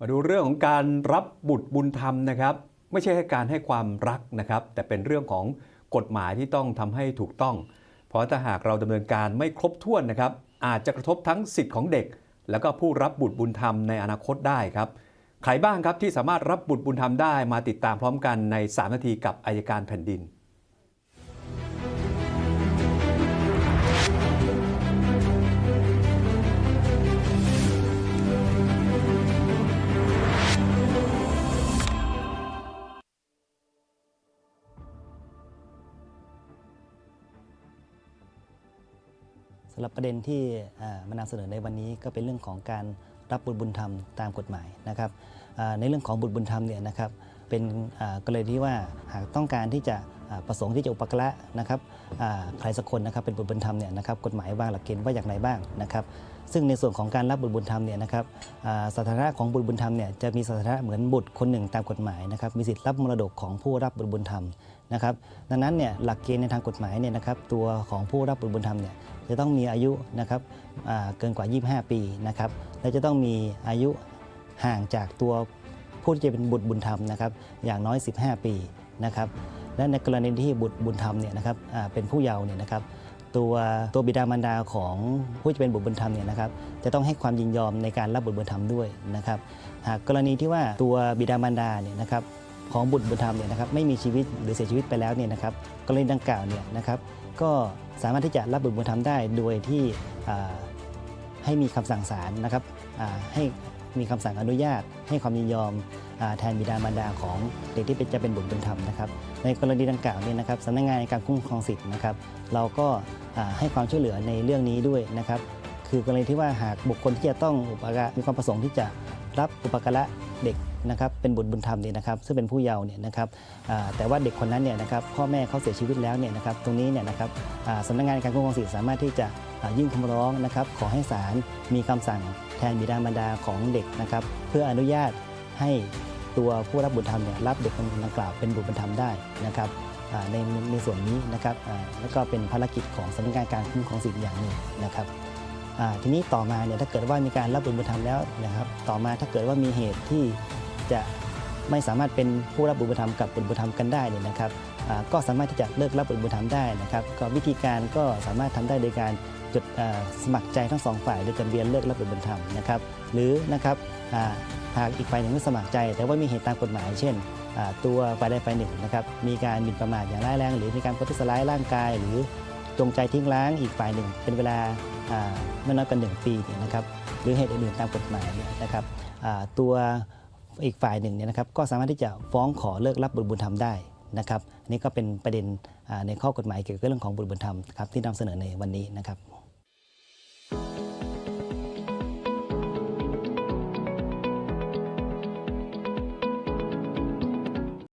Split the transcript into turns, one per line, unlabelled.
มาดูเรื่องของการรับบุตรบุญธรรมนะครับ ไม่ใช่แค่การให้ความรักนะครับ แต่เป็นเรื่องของกฎหมายที่ต้องทำให้ถูกต้อง เพราะถ้าหากเราดำเนินการไม่ครบถ้วนนะครับ อาจจะกระทบทั้งสิทธิ์ของเด็ก แล้วก็ผู้รับบุตรบุญธรรมในอนาคตได้ครับใครบ้างครับที่สามารถรับบุตรบุญธรรมได้มาติดตามพร้อมกันใน 3 นาทีกับอายการแผ่นดินำ
หรับประเด็นที่มานำเสนอในวันนี้ก็เป็นเรื่องของการรับบุตรบุญธรรมตามกฎหมายนะครับในเรื่องของบุตรบุญธรรมเนี่ยนะครับเป็นกรณีที่ว่าหากต้องการที่จะ ประสงค์ที่จะอุปการะนะครับใครสักคนนะครับเป็นบุตรบุญธรรมเนี่ยนะครับกฎหมายวางหลักเกณฑ์ว่าอย่างไรบ้างนะครับซึ่งในส่วนของการรับบุตรบุญธรรมเนี่ยนะครับสถานะของบุตรบุญธรรมเนี่ยจะมีสถานะเหมือนบุตรคนหนึ่งตามกฎหมายนะครับมีสิทธิ์รับมรดกของผู้รับบุตรบุญธรรมนะครับดังนั้นเนี่ยหลักเกณฑ์ในทางกฎหมายเนี่ยนะครับตัวของผู้รับบุตรบุญธรรมเนี่ยจะต้องมีอายุนะครับเกินกว่า 25 ปีนะครับและจะต้องมีอายุห่างจากตัวผู้ที่จะเป็นบุตรบุญธรรมนะครับอย่างน้อย 15 ปีนะครับ และในกรณีที่บุตรบุญธรรมเนี่ยนะครับเป็นผู้เยาว์เนี่ยนะครับตัวตัวบิดามารดาของผู้ที่เป็นบุตรบุญธรรมเนี่ยนะครับจะต้องให้ความยินยอมในการรับบุตรบุญธรรมด้วยนะครับหากกรณีที่ว่าตัวบิดามารดาเนี่ยนะครับของบุตรบุญธรรมเนี่ยนะครับไม่มีชีวิตหรือเสียชีวิตไปแล้วเนี่ยนะครับกรณีดังกล่าวเนี่ยนะครับก็สามารถที่จะรับบุตรบุญธรรมได้โดยที่ให้มีคำสั่งศาลนะครับให้มีคำสั่งอนุญาตให้ความยินยอม แทนบิดามารดาของเด็กที่เป็นจะเป็นบุตรบุญธรรมนะครับ ในกรณีดังกล่าวเนี่ยนะครับสำนักงานการคุ้มครองสิทธิ์นะครับ เราก็ให้ความช่วยเหลือในเรื่องนี้ด้วยนะครับ คือกรณีที่ว่าหากบุคคลที่จะต้องอุปการะมีความประสงค์ที่จะรับอุปการะเด็กนะครับเป็นบุตรบุญธรรมเนี่ยนะครับซึ่งเป็นผู้เยาว์เนี่ยนะครับแต่ว่าเด็กคนนั้นเนี่ยนะครับพ่อแม่เขาเสียชีวิตแล้วเนี่ยนะครับตรงนี้เนี่ยนะครับสำนักงานการคุ้มครองสิทธิ์สามารถที่จะยื่นคำร้องนะครับขอให้ศาลมีคำสั่งแทนบิดามารดาของเด็กนะครับเพื่ออนุญาต ให้ตัวผู้รับบุตรธรรมเนี่ยรับเด็กคนดังกล่าวเป็นบุตรบุญธรรมได้นะครับในในส่วนนี้นะครับแล้วก็เป็นภารกิจของสำนักงานการคุ้มครองสิทธิ์อย่างหนึ่งนะครับทีนี้ต่อมาเนี่ยถ้าเกิดว่ามีการรับบุญบุญธรรมแล้วนะครับ ต่อมาถ้าเกิดว่ามีเหตุที่จะไม่สามารถเป็นผู้รับบุญบุญธรรมกับบุญบุญธรรมกันได้เนี่ยนะครับก็สามารถที่จะเลิกรับบุญบุญธรรมได้นะครับ ก็วิธีการก็สามารถทำได้โดยการ ดสมัครใจทั้งสองฝ่ายโดยจดทะเบียนเลิกรับบุญบุญธรรมนะครับหรือนะครับหากอีกฝ่ายหนึ่งไม่สมัครใจ แต่ว่ามีเหตุตามกฎหมาย เช่น ตัวฝ่ายใดฝ่ายหนึ่งนะครับมีการหมิ่นประมาทอย่างร้ายแรง หรือมีการประทุษร้ายร่างกาย หรือจงใจทิ้งร้างอีกฝ่ายหนึ่ง เป็นเวลาไม่น้อยกว่าหนึ่งปีเนี่ยนะครับหรือเหตุอื่นๆตามกฎหมายเนี่ยนะครับตัวอีกฝ่ายหนึ่งเนี่ยนะครับก็สามารถที่จะฟ้องขอเลิกรับบุตรบุญธรรมได้นะครับอันนี่ก็เป็นประเด็นในข้อกฎหมายเกี่ยวกับเรื่องของบุตรบุญธรรมครับที่นำเสนอในวันนี้นะครับ